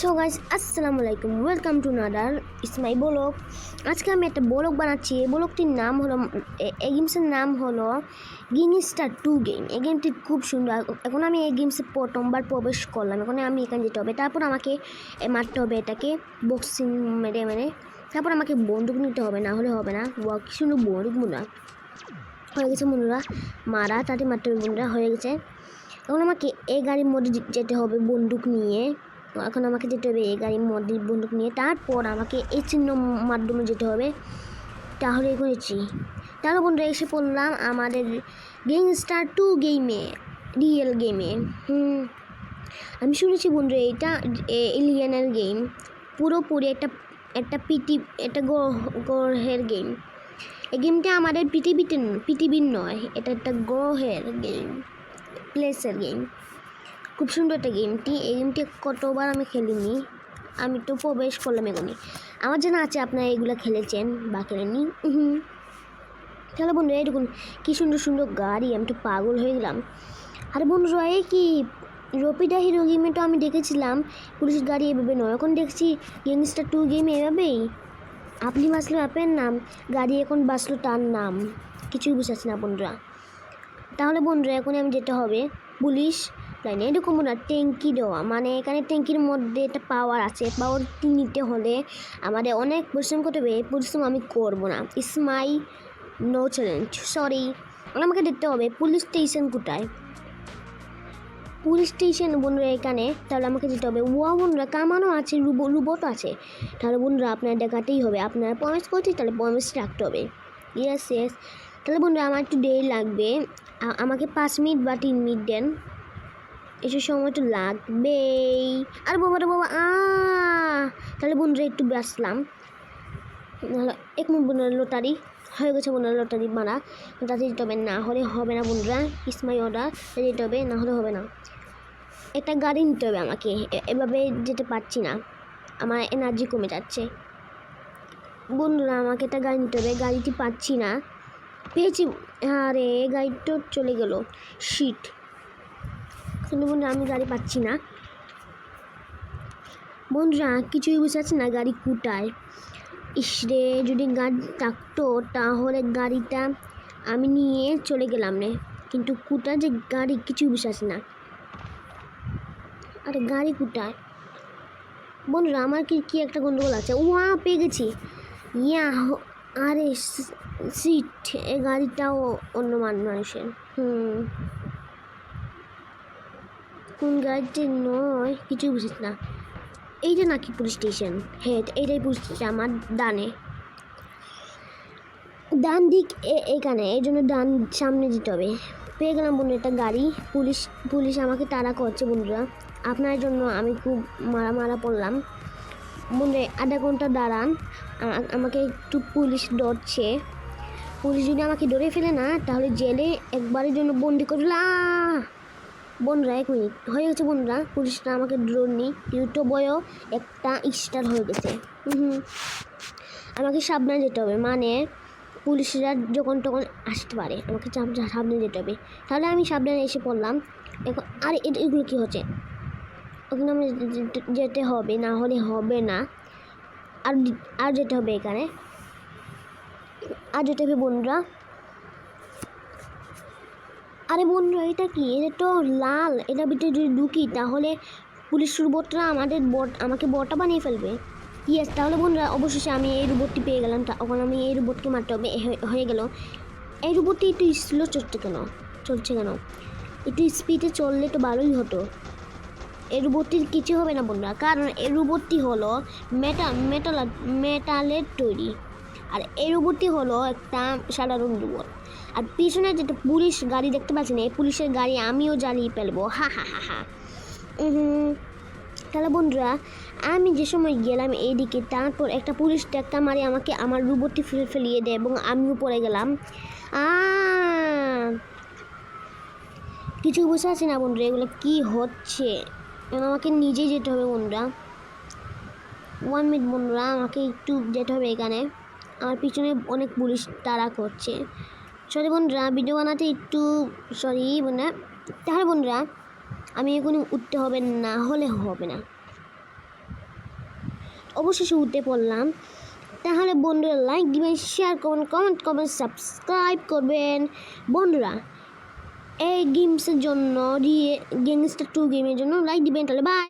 So guys আসসালামু আলাইকুম welcome to নাদার ইসমাই বলক আজকে আমি একটা বলক বানাচ্ছি। এই বলকটির নাম হলো এই গেমসের নাম হলো গিংস্টার টু গেম এই গেমটি খুব সুন্দর। এখন আমি এই গেমসে প্রথমবার প্রবেশ করলাম। এখন আমি এখানে যেতে হবে। তারপর আমাকে মারতে হবে এটাকে বক্সিং মেরে মেরে। তারপর আমাকে বন্দুক নিতে হবে, না হলে হবে না। ওয়া কি সুন্দর বন্দুক মনে হয়। গেছে বন্ধুরা, মারা তাতে মারতে হবে বন্ধুরা, হয়ে গেছে। এখন আমাকে এই গাড়ির মধ্যে যেতে হবে বন্দুক নিয়ে। এখন আমাকে যেতে হবে এই গাড়ির মধ্যে বন্দুক নিয়ে। তারপর আমাকে এই চিহ্ন মাধ্যমে যেতে হবে। তাহলে করেছি তাহলে বন্ধুরা এসে পড়লাম আমাদের গেমস্টার টু গেমে রিয়েল গেমে হুম। আমি শুনেছি বন্ধুরা এটা এলিয়েনের গেম পুরোপুরি একটা একটা পিটি একটা গ্রহ- গ্রহের গেম এই গেমটা আমাদের পৃথিবীতে, পৃথিবীর নয়, এটা একটা গ্রহের গেম প্লেসের গেম খুব সুন্দর একটা গেমটি এই গেমটি কতবার আমি খেলিনি, আমি তো প্রবেশ করলাম এখনই আমার জানা আছে আপনারা এগুলো খেলেছেন, বা খেলেননি। উহুম। তাহলে বন্ধুরা এরকম কী সুন্দর সুন্দর গাড়ি, আমি তো পাগল হয়ে গেলাম। আর বন্ধুরা এই কি রপিডা হিরো গেমে তো আমি দেখেছিলাম। পুলিশের গাড়ি এভাবে নয়, এখন দেখছি গ্যাংস্টার টু গেম এভাবেই। আপনি বাঁচলেও আপনার নাম, গাড়ি এখন বাঁচলো তার নাম। কিছুই বুঝাচ্ছি না বন্ধুরা। তাহলে বন্ধুরা এখন আমি যেতে হবে। পুলিশ লাইনে এরকম না ট্যাঙ্কি দেওয়া মানে এখানে ট্যাঙ্কির মধ্যে একটা পাওয়ার আছে। পাওয়ারটি নিতে হলে আমাদের অনেক পরিশ্রম করতে হবে। এই পরিশ্রম আমি করব না। Is my no challenge sorry আমাকে দেখতে হবে পুলিশ স্টেশন কোথায়? পুলিশ স্টেশন বন্ধুরা, এখানে। তাহলে আমাকে যেতে হবে। ওয়া বন্ধুরা, কামানো আছে, রুবো, রুবট আছে। তাহলে বন্ধুরা আপনার দেখাতেই হবে। আপনারা প্রমিস করছি, তাহলে প্রমিস রাখতে হবে। ইয়েস ইয়েস তাহলে বন্ধুরা, আমার একটু দেরি লাগবে। আমাকে পাঁচ মিনিট বা তিন মিনিট দেন। এসব সময় তো লাগবেই। আর বাবা রে বাবা আ তাহলে বন্ধুরা একটু নাহলে এক মিনিট বন্ধুরা লটারি, হয়ে গেছে বন্ধুরা লটারি মারা। তাতে যেতে হবে, না হলে হবে না বন্ধুরা ইসমাই অর্ডার যেতে হবে, না হলে হবে না। একটা গাড়ি নিতে হবে আমাকে এভাবে যেতে পারছি না। আমার এনার্জি কমে যাচ্ছে। বন্ধুরা, আমাকে একটা গাড়ি নিতে হবে, গাড়িটি পাচ্ছি না। পেয়েছি, আরে গাড়ি তো চলে গেল। শিট কিন্তু বন্ধুরা, আমি গাড়ি পাচ্ছি না। বন্ধুরা, কিছুই বুঝতে পারছি না গাড়ি কোথায়। ইসরে যদি গাড়ি থাকতো, তাহলে গাড়িটা আমি নিয়ে চলে গেলাম রে। কিন্তু কোথায় যে গাড়ি, কিছুই বুঝতে পারছি না। আরে গাড়ি কোথায়? বন্ধুরা, আমার কি কি একটা গন্ডগোল আছে? ওয়া পেয়ে গেছি। ইয়া, আরে সিট, এ গাড়িটাও অন্য মান, মানুষের। হুম। কোন গাড়িটি নয়, কিছুই বুঝিস না। এইটা নাকি পুলিশ স্টেশন হ্যাঁ এইটাই পুলিশ স্টেশন আমার ডানে। ডান দিক এখানে, এই জন্য ডান সামনে যেতে হবে। পেয়ে গেলাম বন্ধু একটা গাড়ি। পুলিশ পুলিশ আমাকে তাড়া করছে বন্ধুরা। আপনার জন্য আমি খুব মারা মারা পড়লাম। বন্ধু, আধা ঘণ্টা দাঁড়ান। আমাকে একটু পুলিশ ডরছে পুলিশ যদি আমাকে ধরে ফেলে না, তাহলে জেলে একবারের জন্য বন্দি করলা বন্ধুরা এক মিনিট হয়ে গেছে বন্ধুরা পুলিশটা আমাকে ড্রোননি কিন্তু বয়ও একটা স্টার হয়ে গেছে। হুম আমাকে সাবধানে যেতে হবে মানে পুলিশরা যখন তখন আসতে পারে, আমাকে সাব- সাবধানে যেতে হবে। তাহলে আমি সাবধানে এসে পড়লাম। এখন, আর এগুলো কী হচ্ছে? ওখানে আমি যেতে হবে, না হলে হবে না। আর আর যেতে হবে এখানে। আর যেতে হবে বন্ধুরা। আরে বন্ধু এটা কি? এটা তো লাল। এটা ভিতরে যদি ঢুকি, তাহলে পুলিশ রোবটরা আমাদের বট আমাকে বটা বানিয়ে ফেলবে। ইয়েস তাহলে বন্ধুরা, অবশেষে আমি এই রোবটটি পেয়ে গেলাম। তখন আমি এই রোবটকে মারতে হবে। হয়ে- হয়ে গেল। এই রোবটটি একটু স্লো চলছে কেন? চলছে কেন? একটু স্পিডে চললে তো ভালোই হতো। এই রোবটটির কিছু হবে না বন্ধুরা, কারণ এই রোবটটি হলো মেটাল মেটাল মেটালের তৈরি। আর এই রোবটটি হলো একটা সাধারণ রোবট। আর পিছনে যেটা পুলিশ গাড়ি দেখতে পাচ্ছেন, এই পুলিশের গাড়ি আমিও জ্বালিয়ে ফেলব। হা হা হা হা। তাহলে বন্ধুরা, আমি যে সময় গেলাম এইদিকে, তারপর একটা পুলিশ টেক্কা মারি আমাকে আমার রুবটি ফেলে ফেলিয়ে দেয় এবং আমিও পড়ে গেলাম। কিছু বুঝতে পারছি না বন্ধুরা, এগুলো কি হচ্ছে? আমাকে নিজে যেতে হবে বন্ধুরা। ওয়ান মিনিট বন্ধুরা, আমাকে একটু যেতে হবে এখানে। আমার পিছনে অনেক পুলিশ তাড়া করছে। সরি বন্ধুরা ভিডিও বানাতে একটু সরি বন্ধুরা তাহলে বন্ধুরা, আমি এখনই উঠতে হবে, না হলে হবে না। অবশেষে উঠে পড়লাম। তাহলে বন্ধুরা লাইক দিবেন শেয়ার করবেন কমেন্ট করবেন সাবস্ক্রাইব করবেন। বন্ধুরা, এই গেমসের জন্য দিয়ে গেমসটা টু গেমের জন্য লাইক দিবেন, তাহলে বাই